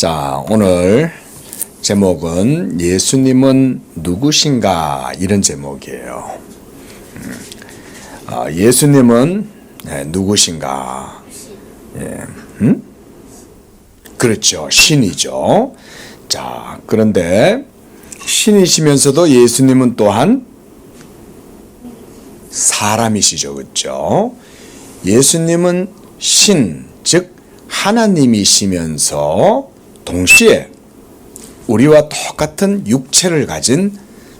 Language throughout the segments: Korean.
자, 오늘 제목은 예수님은 누구신가 이런 제목이에요. 음, 아, 예수님은 네, 누구신가? 예, 음? 그렇죠. 신이죠. 자, 그런데 신이시면서도 예수님은 또한 사람이시죠. 그렇죠? 예수님은 신, 즉 하나님이시면서 동시에 우리와 똑같은 육체를 가진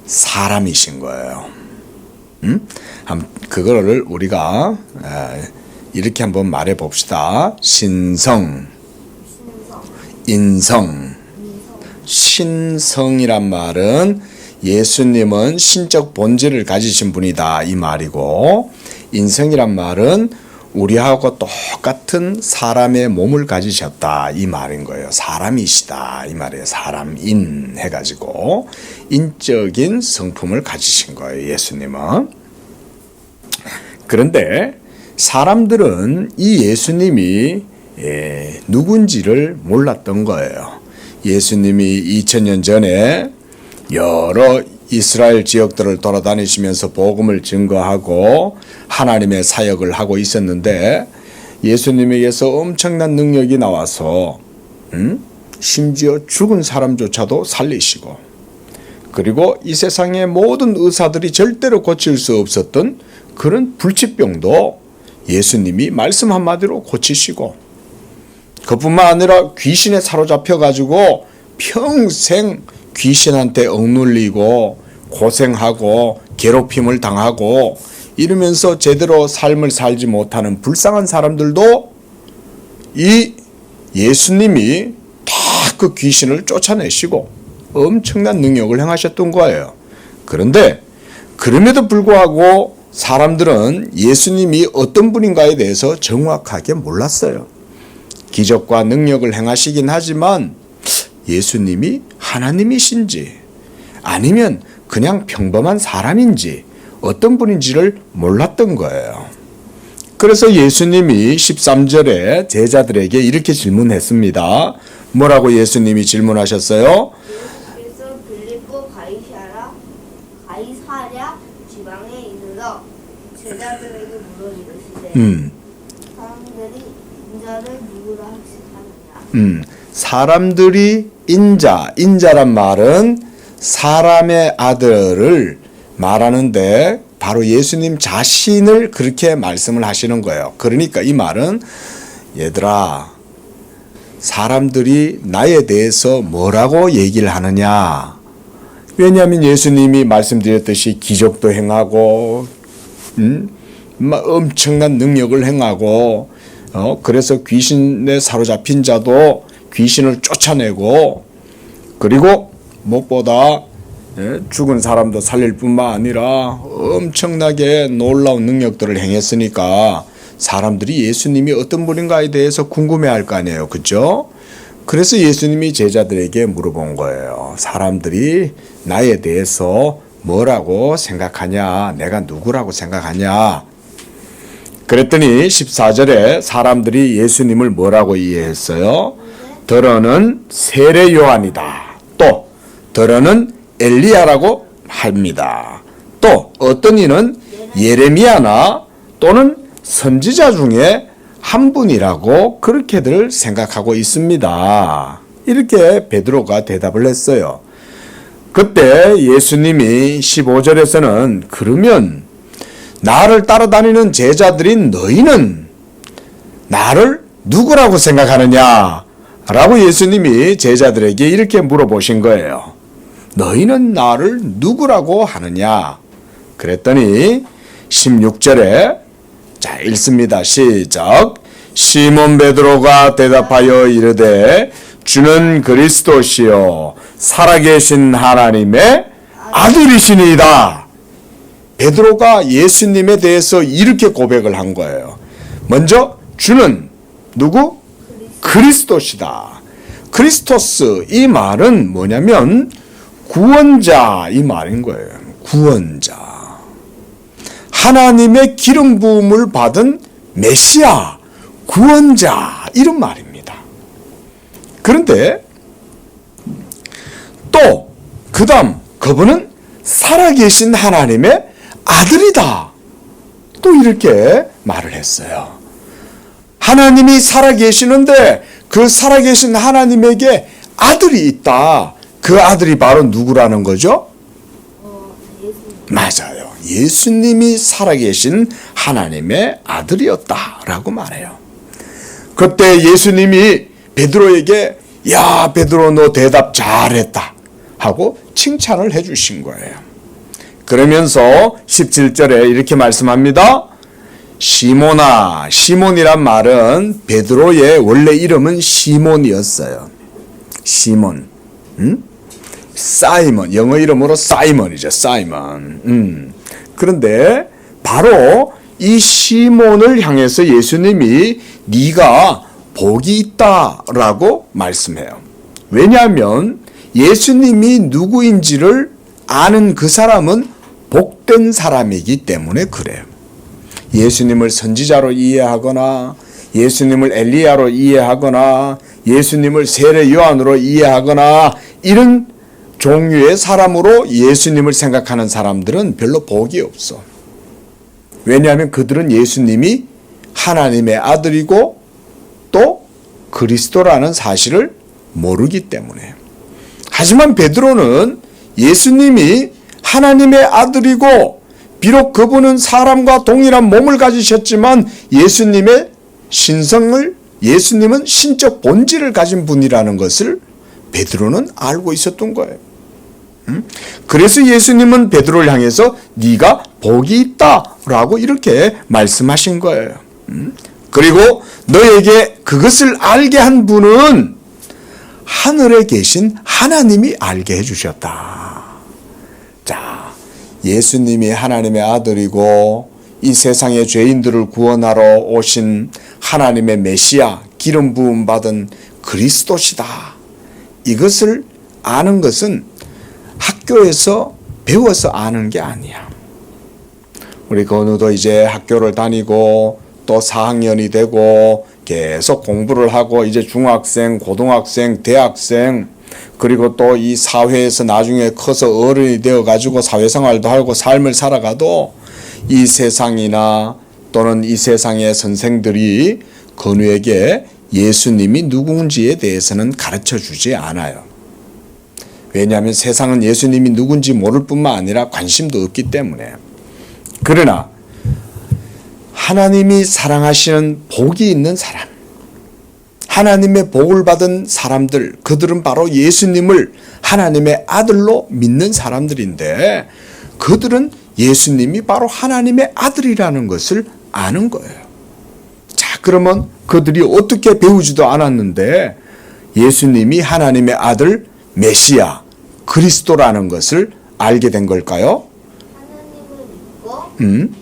사람이신 거예요. 음? 한- 그거를 우리가 에, 이렇게 한번 말해 봅시다. 신성, 인성, 신성이란 말은 예수님은 신적 본질을 가지신 분이다 이 말이고 인성이란 말은 우리하고 똑같은 사람의 몸을 가지셨다 이 말인 거예요. 사람이시다 이 말이에요. 사람인 해가지고 인적인 성품을 가지신 거예요. 예수님은. 그런데 사람들은 이 예수님이 예, 누군지를 몰랐던 거예요. 예수님이 2000년 전에 여러 이스라엘 지역들을 돌아다니시면서 복음을 증거하고 하나님의 사역을 하고 있었는데 예수님에게서 엄청난 능력이 나와서 음? 심지어 죽은 사람조차도 살리시고 그리고 이 세상의 모든 의사들이 절대로 고칠 수 없었던 그런 불치병도 예수님이 말씀 한마디로 고치시고 그뿐만 아니라 귀신에 사로잡혀 가지고 평생 귀신한테 억눌리고 고생하고 괴롭힘을 당하고 이러면서 제대로 삶을 살지 못하는 불쌍한 사람들도 이 예수님이 다 그 귀신을 쫓아내시고 엄청난 능력을 행하셨던 거예요. 그런데 그럼에도 불구하고 사람들은 예수님이 어떤 분인가에 대해서 정확하게 몰랐어요. 기적과 능력을 행하시긴 하지만 예수님이 하나님이신지 아니면 그냥 평범한 사람인지 어떤 분인지를 몰랐던 거예요. 그래서 예수님이 13절에 제자들에게 이렇게 질문했습니다. 뭐라고 예수님이 질문하셨어요? 음, 음, 사람들이 인자, 인자란 말은 사람의 아들을 말하는데 바로 예수님 자신을 그렇게 말씀을 하시는 거예요. 그러니까 이 말은 얘들아, 사람들이 나에 대해서 뭐라고 얘기를 하느냐. 왜냐하면 예수님이 말씀드렸듯이 기적도 행하고, 음, 막 엄청난 능력을 행하고, 어, 그래서 귀신에 사로잡힌 자도 귀신을 쫓아내고, 그리고 무엇보다 예, 죽은 사람도 살릴 뿐만 아니라 엄청나게 놀라운 능력들을 행했으니까 사람들이 예수님이 어떤 분인가에 대해서 궁금해할 거 아니에요. 그죠? 그래서 예수님이 제자들에게 물어본 거예요. 사람들이 나에 대해서 뭐라고 생각하냐? 내가 누구라고 생각하냐? 그랬더니 14절에 사람들이 예수님을 뭐라고 이해했어요? 더러는 세례 요한이다. 또 더러는 엘리야라고 합니다. 또 어떤 이는 예레미야나 또는 선지자 중에 한 분이라고 그렇게들 생각하고 있습니다. 이렇게 베드로가 대답을 했어요. 그때 예수님이 15절에서는 그러면 나를 따라다니는 제자들인 너희는 나를 누구라고 생각하느냐? 라고 예수님이 제자들에게 이렇게 물어보신 거예요. 너희는 나를 누구라고 하느냐? 그랬더니 16절에 자, 읽습니다. 시작. 시몬 베드로가 대답하여 이르되 주는 그리스도시요 살아계신 하나님의 아들이시니이다. 베드로가 예수님에 대해서 이렇게 고백을 한 거예요. 먼저 주는 누구? 그리스도시다. 그리스토스 이 말은 뭐냐면 구원자 이 말인 거예요. 구원자. 하나님의 기름 부음을 받은 메시아, 구원자 이런 말입니다. 그런데 또 그다음 그분은 살아계신 하나님의 아들이다. 또 이렇게 말을 했어요. 하나님이 살아계시는데 그 살아계신 하나님에게 아들이 있다. 그 아들이 바로 누구라는 거죠? 어, 예수. 맞아요. 예수님이 살아계신 하나님의 아들이었다라고 말해요. 그때 예수님이 베드로에게 야 베드로 너 대답 잘했다 하고 칭찬을 해주신 거예요. 그러면서 17절에 이렇게 말씀합니다. 시모나 시몬이란 말은 베드로의 원래 이름은 시몬이었어요. 시몬. 음? 사이먼 영어 이름으로 사이먼이죠 사이먼. 음. 그런데 바로 이 시몬을 향해서 예수님이 네가 복이 있다라고 말씀해요. 왜냐하면 예수님이 누구인지를 아는 그 사람은 복된 사람이기 때문에 그래요. 예수님을 선지자로 이해하거나 예수님을 엘리야로 이해하거나 예수님을 세례 요한으로 이해하거나 이런 종류의 사람으로 예수님을 생각하는 사람들은 별로 복이 없어. 왜냐하면 그들은 예수님이 하나님의 아들이고 또 그리스도라는 사실을 모르기 때문에. 하지만 베드로는 예수님이 하나님의 아들이고 비록 그분은 사람과 동일한 몸을 가지셨지만 예수님의 신성을 예수님은 신적 본질을 가진 분이라는 것을 베드로는 알고 있었던 거예요. 음? 그래서 예수님은 베드로를 향해서 네가 복이 있다라고 이렇게 말씀하신 거예요. 음? 그리고 너에게 그것을 알게 한 분은 하늘에 계신 하나님이 알게 해주셨다. 자, 예수님이 하나님의 아들이고 이 세상의 죄인들을 구원하러 오신 하나님의 메시아 기름 부음 받은 그리스도시다. 이것을 아는 것은 학교에서 배워서 아는 게 아니야. 우리 건우도 이제 학교를 다니고 또 4학년이 되고 계속 공부를 하고 이제 중학생, 고등학생, 대학생 그리고 또 이 사회에서 나중에 커서 어른이 되어 가지고 사회생활도 하고 삶을 살아가도 이 세상이나 또는 이 세상의 선생들이 건우에게 예수님이 누군지에 대해서는 가르쳐 주지 않아요. 왜냐하면 세상은 예수님이 누군지 모를 뿐만 아니라 관심도 없기 때문에. 그러나 하나님이 사랑하시는 복이 있는 사람, 하나님의 복을 받은 사람들, 그들은 바로 예수님을 하나님의 아들로 믿는 사람들인데, 그들은 예수님이 바로 하나님의 아들이라는 것을 아는 거예요. 자, 그러면 그들이 어떻게 배우지도 않았는데, 예수님이 하나님의 아들, 메시아, 그리스도라는 것을 알게 된 걸까요? 음?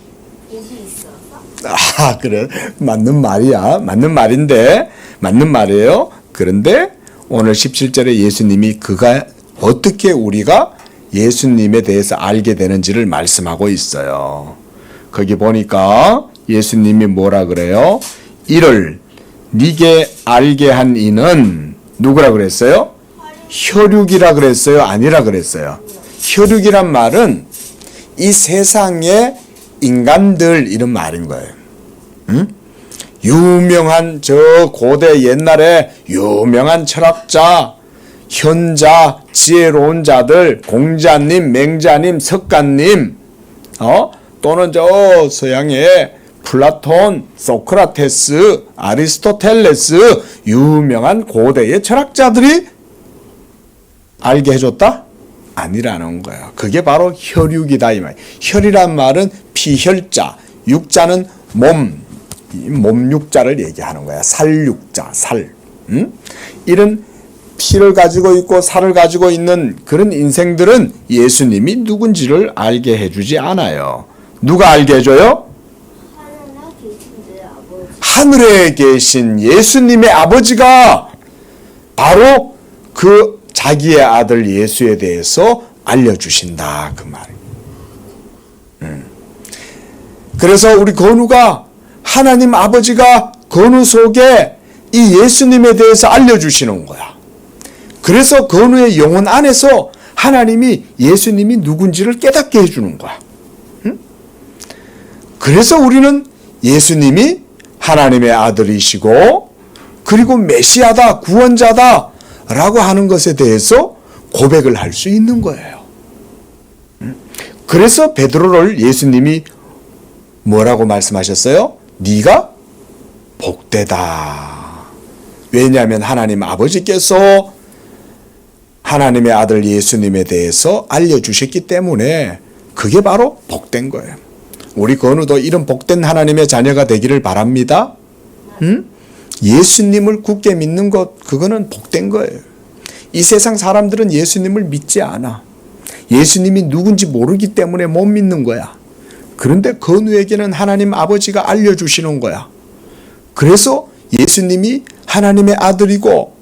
아, 그래. 맞는 말이야. 맞는 말인데, 맞는 말이에요. 그런데 오늘 17절에 예수님이 그가 어떻게 우리가 예수님에 대해서 알게 되는지를 말씀하고 있어요. 거기 보니까 예수님이 뭐라 그래요? 이를 네게 알게 한 이는 누구라 그랬어요? 혈육이라 그랬어요? 아니라 그랬어요? 혈육이란 말은 이 세상의 인간들 이런 말인 거예요. 응? 유명한 저 고대 옛날에 유명한 철학자, 현자, 지혜로운 자들, 공자님, 맹자님, 석가님, 어? 또는 저 서양의 플라톤, 소크라테스, 아리스토텔레스, 유명한 고대의 철학자들이 알게 해줬다? 아니라는 거야. 그게 바로 혈육이다 이 말. 혈이란 말은 피혈자, 육자는 몸, 이 몸육자를 얘기하는 거야. 살육자, 살. 음? 이런 피를 가지고 있고 살을 가지고 있는 그런 인생들은 예수님이 누군지를 알게 해주지 않아요. 누가 알게 해줘요? 하늘에 계신 예수님의 아버지가 바로 그 자기의 아들 예수에 대해서 알려주신다 그 말이에요. 음. 그래서 우리 건우가 하나님 아버지가 건우 속에 이 예수님에 대해서 알려주시는 거야. 그래서 건우의 영혼 안에서 하나님이 예수님이 누군지를 깨닫게 해주는 거야. 응? 그래서 우리는 예수님이 하나님의 아들이시고 그리고 메시아다 구원자다 라고 하는 것에 대해서 고백을 할 수 있는 거예요. 응? 그래서 베드로를 예수님이 뭐라고 말씀하셨어요? 네가 복되다. 왜냐하면 하나님 아버지께서 하나님의 아들 예수님에 대해서 알려주셨기 때문에 그게 바로 복된 거예요. 우리 건우도 이런 복된 하나님의 자녀가 되기를 바랍니다. 응? 예수님을 굳게 믿는 것, 그거는 복된 거예요. 이 세상 사람들은 예수님을 믿지 않아. 예수님이 누군지 모르기 때문에 못 믿는 거야. 그런데 건우에게는 하나님 아버지가 알려주시는 거야. 그래서 예수님이 하나님의 아들이고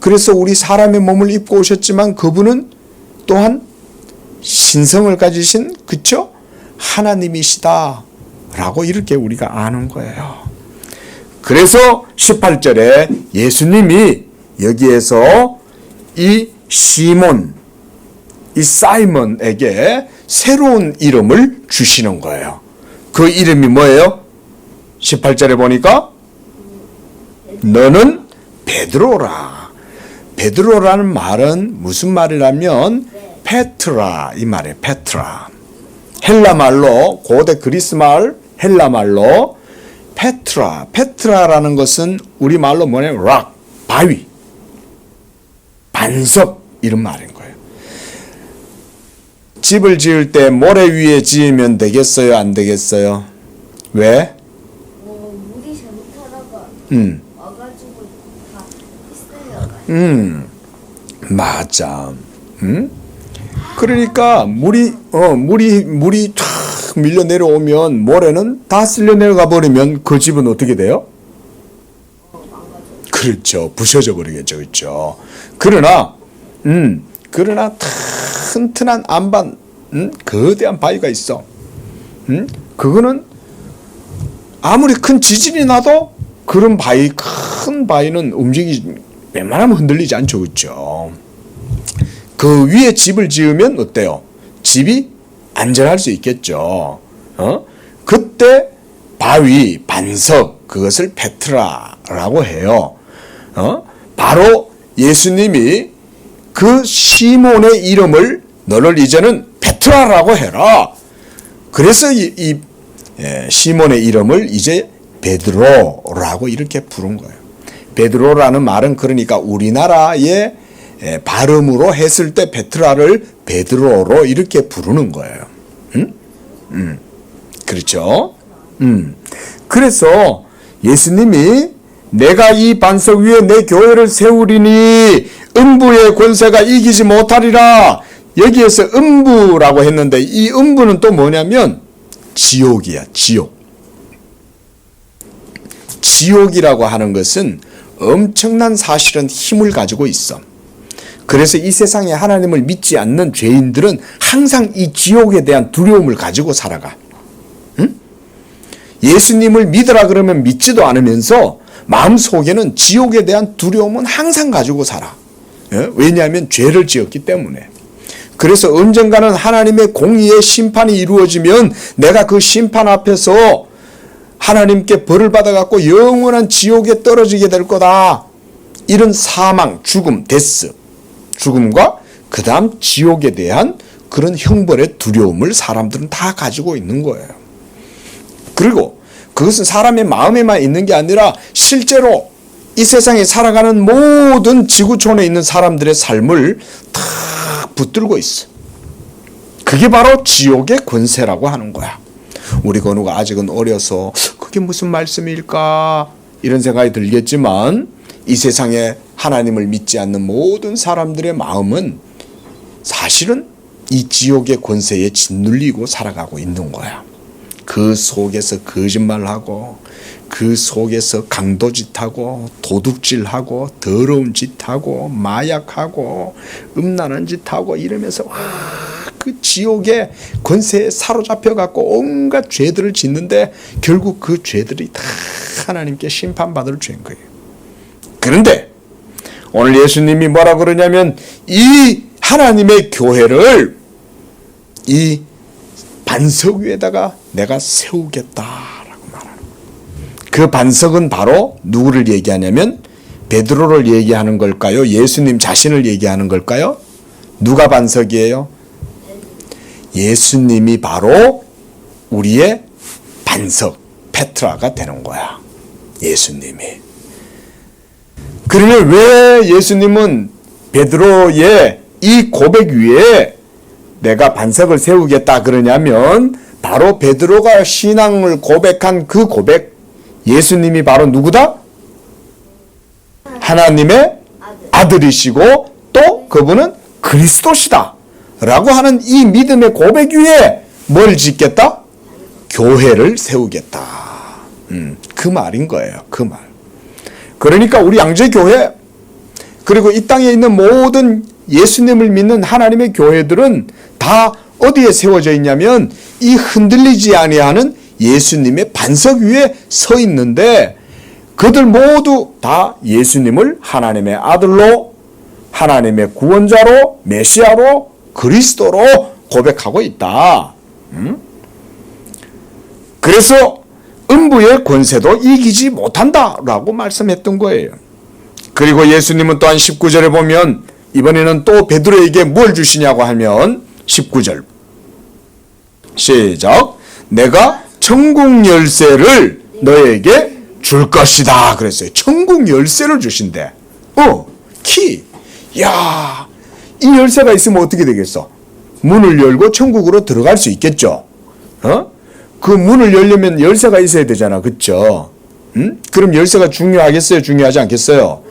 그래서 우리 사람의 몸을 입고 오셨지만 그분은 또한 신성을 가지신 그쵸? 하나님이시다. 라고 이렇게 우리가 아는 거예요. 그래서 18절에 예수님이 여기에서 이 시몬, 이 사이먼에게 새로운 이름을 주시는 거예요. 그 이름이 뭐예요? 18절에 보니까 너는 베드로라. 베드로라는 말은 무슨 말이라면 페트라 이 말이에요. 페트라. 헬라 말로 고대 그리스 말 헬라 말로 페트라. 페트라라는 것은 우리 말로 뭐냐? 락 바위. 반석 이런 말인 거예요. 집을 지을 때 모래 위에 지으면 되겠어요? 안 되겠어요? 왜? 어, 물이 잘못하다가 음. 와가지고 다 휩쓸려가. 음, 맞아. 음? 그러니까 물이 어 물이 물이 탁 밀려 내려오면 모래는 다 쓸려 내려가 버리면 그 집은 어떻게 돼요? 그렇죠. 부셔져 버리겠죠. 그렇죠. 그러나 음 그러나 튼튼한 안반 음 거대한 바위가 있어. 음 그거는 아무리 큰 지진이 나도 그런 바위 큰 바위는 움직이 웬만하면 흔들리지 않죠, 그렇죠? 그 위에 집을 지으면 어때요? 집이 안전할 수 있겠죠. 어? 그때 바위 반석 그것을 페트라라고 해요. 어? 바로 예수님이 그 시몬의 이름을 너를 이제는 페트라라고 해라. 그래서 이, 이 예, 시몬의 이름을 이제 베드로라고 이렇게 부른 거예요. 베드로라는 말은 그러니까 우리나라의 예, 발음으로 했을 때 베트라를 베드로로 이렇게 부르는 거예요. 음? 음. 그렇죠? 음. 그래서 예수님이 내가 이 반석 위에 내 교회를 세우리니 음부의 권세가 이기지 못하리라. 여기에서 음부라고 했는데 이 음부는 또 뭐냐면 지옥이야, 지옥. 지옥이라고 하는 것은 엄청난 사실은 힘을 가지고 있어. 그래서 이 세상에 하나님을 믿지 않는 죄인들은 항상 이 지옥에 대한 두려움을 가지고 살아가. 응? 예수님을 믿으라 그러면 믿지도 않으면서 마음 속에는 지옥에 대한 두려움은 항상 가지고 살아. 예? 왜냐하면 죄를 지었기 때문에. 그래서 언젠가는 하나님의 공의의 심판이 이루어지면 내가 그 심판 앞에서 하나님께 벌을 받아갖고 영원한 지옥에 떨어지게 될 거다. 이런 사망, 죽음, 데스, 죽음과 그 다음 지옥에 대한 그런 형벌의 두려움을 사람들은 다 가지고 있는 거예요. 그리고 그것은 사람의 마음에만 있는 게 아니라 실제로 이 세상에 살아가는 모든 지구촌에 있는 사람들의 삶을 다 붙들고 있어. 그게 바로 지옥의 권세라고 하는 거야. 우리 건우가 아직은 어려서 그게 무슨 말씀일까 이런 생각이 들겠지만 이 세상에 하나님을 믿지 않는 모든 사람들의 마음은 사실은 이 지옥의 권세에 짓눌리고 살아가고 있는 거야. 그 속에서 거짓말하고 그 속에서 강도짓하고 도둑질하고 더러운 짓하고 마약하고 음란한 짓하고 이러면서 와, 그 지옥의 권세에 사로잡혀 갖고 온갖 죄들을 짓는데 결국 그 죄들이 다 하나님께 심판받을 죄인 거예요. 그런데 오늘 예수님이 뭐라 그러냐면 이 하나님의 교회를 이 반석 위에다가 내가 세우겠다라고 말하는. 그 반석은 바로 누구를 얘기하냐면 베드로를 얘기하는 걸까요? 예수님 자신을 얘기하는 걸까요? 누가 반석이에요? 예수님이 바로 우리의 반석 페트라가 되는 거야. 예수님이. 그러면 왜 예수님은 베드로의 이 고백 위에 내가 반석을 세우겠다 그러냐면 바로 베드로가 신앙을 고백한 그 고백 예수님이 바로 누구다? 하나님의 아들. 아들이시고 또 그분은 그리스도시다. 라고 하는 이 믿음의 고백 위에 뭘 짓겠다? 교회를 세우겠다. 음, 그 말인 거예요. 그 말. 그러니까 우리 양재 교회 그리고 이 땅에 있는 모든 예수님을 믿는 하나님의 교회들은 다 어디에 세워져 있냐면 이 흔들리지 아니하는 예수님의 반석 위에 서 있는데 그들 모두 다 예수님을 하나님의 아들로 하나님의 구원자로 메시아로 그리스도로 고백하고 있다. 음? 그래서 음부의 권세도 이기지 못한다라고 말씀했던 거예요. 그리고 예수님은 또한 19절에 보면 이번에는 또 베드로에게 뭘 주시냐고 하면 19절 시작 내가 천국 열쇠를 너에게 줄 것이다 그랬어요. 천국 열쇠를 주신대. 어, 키. 야, 이 열쇠가 있으면 어떻게 되겠어? 문을 열고 천국으로 들어갈 수 있겠죠. 어? 그 문을 열려면 열쇠가 있어야 되잖아. 그쵸? 음? 그럼 열쇠가 중요하겠어요? 중요하지 않겠어요?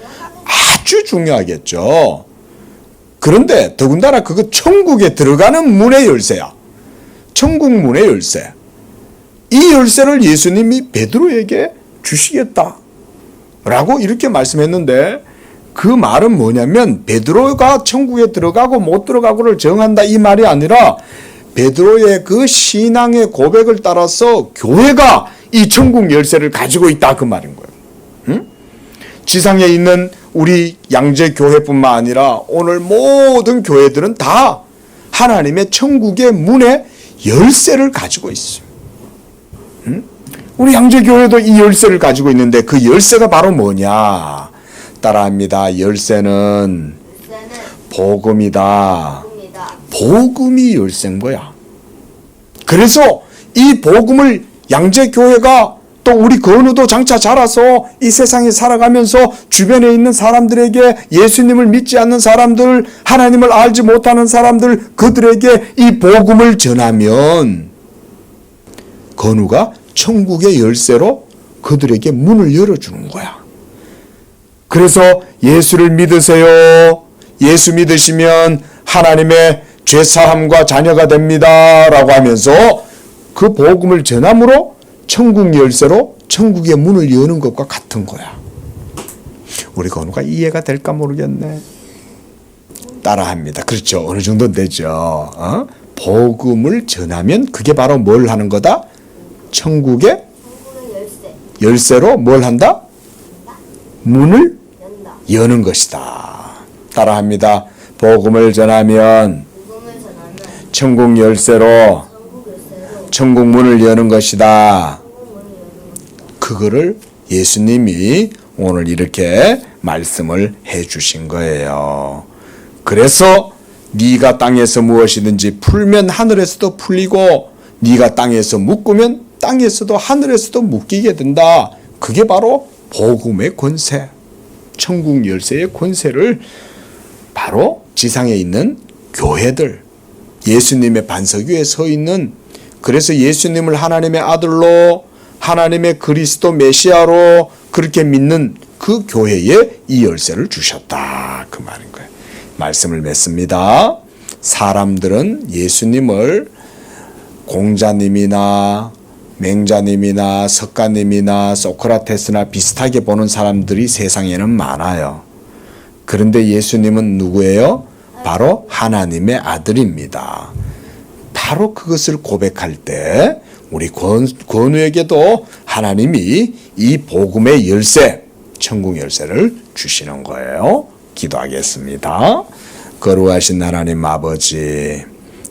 아주 중요하겠죠. 그런데 더군다나 그거 천국에 들어가는 문의 열쇠야. 천국 문의 열쇠. 이 열쇠를 예수님이 베드로에게 주시겠다. 라고 이렇게 말씀했는데 그 말은 뭐냐면 베드로가 천국에 들어가고 못 들어가고를 정한다 이 말이 아니라 베드로의 그 신앙의 고백을 따라서 교회가 이 천국 열쇠를 가지고 있다 그 말인 거예요. 응? 지상에 있는 우리 양재 교회뿐만 아니라 오늘 모든 교회들은 다 하나님의 천국의 문에 열쇠를 가지고 있어요. 응? 우리 양재 교회도 이 열쇠를 가지고 있는데 그 열쇠가 바로 뭐냐? 따라합니다. 열쇠는 복음이다. 복음이 거야. 그래서 이 복음을 양재 교회가 또 우리 건우도 장차 자라서 이 세상에 살아가면서 주변에 있는 사람들에게 예수님을 믿지 않는 사람들, 하나님을 알지 못하는 사람들, 그들에게 이 복음을 전하면 건우가 천국의 열쇠로 그들에게 문을 열어주는 거야. 그래서 예수를 믿으세요. 예수 믿으시면 하나님의 죄사함과 자녀가 됩니다. 라고 하면서 그 복음을 전함으로 천국 열쇠로 천국의 문을 여는 것과 같은 거야. 우리 건우가 이해가 될까 모르겠네. 따라합니다. 그렇죠. 어느 정도 되죠. 어? 복음을 전하면 그게 바로 뭘 하는 거다? 천국의 열쇠. 열쇠로 뭘 한다? 문을. 여는 것이다. 따라합니다. 복음을 전하면 천국 열쇠로 천국 문을 여는 것이다. 그거를 예수님이 오늘 이렇게 말씀을 해 주신 거예요. 그래서 네가 땅에서 무엇이든지 풀면 하늘에서도 풀리고 네가 땅에서 묶으면 땅에서도 하늘에서도 묶이게 된다. 그게 바로 복음의 권세. 천국 열쇠의 권세를 바로 지상에 있는 교회들 예수님의 반석 위에 서 있는 그래서 예수님을 하나님의 아들로 하나님의 그리스도 메시아로 그렇게 믿는 그 교회에 이 열쇠를 주셨다 그 말인 거예요. 말씀을 맺습니다. 사람들은 예수님을 공자님이나 맹자님이나 석가님이나 소크라테스나 비슷하게 보는 사람들이 세상에는 많아요. 그런데 예수님은 누구예요? 바로 하나님의 아들입니다. 바로 그것을 고백할 때 우리 권, 권우에게도 하나님이 이 복음의 열쇠, 천국 열쇠를 주시는 거예요. 기도하겠습니다. 거룩하신 하나님 아버지,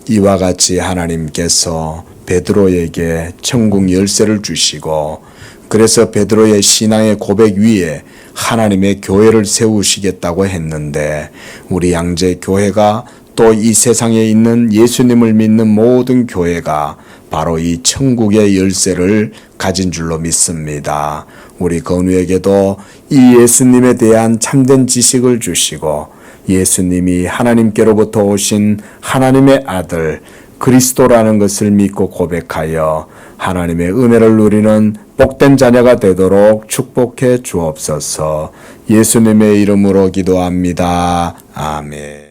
이와 같이 하나님께서 베드로에게 천국 열쇠를 주시고 그래서 베드로의 신앙의 고백 위에 하나님의 교회를 세우시겠다고 했는데 우리 양재 교회가 또 이 세상에 있는 예수님을 믿는 모든 교회가 바로 이 천국의 열쇠를 가진 줄로 믿습니다. 우리 건우에게도 이 예수님에 대한 참된 지식을 주시고 예수님이 하나님께로부터 오신 하나님의 아들 그리스도라는 것을 믿고 고백하여 하나님의 은혜를 누리는 복된 자녀가 되도록 축복해 주옵소서 예수님의 이름으로 기도합니다. 아멘.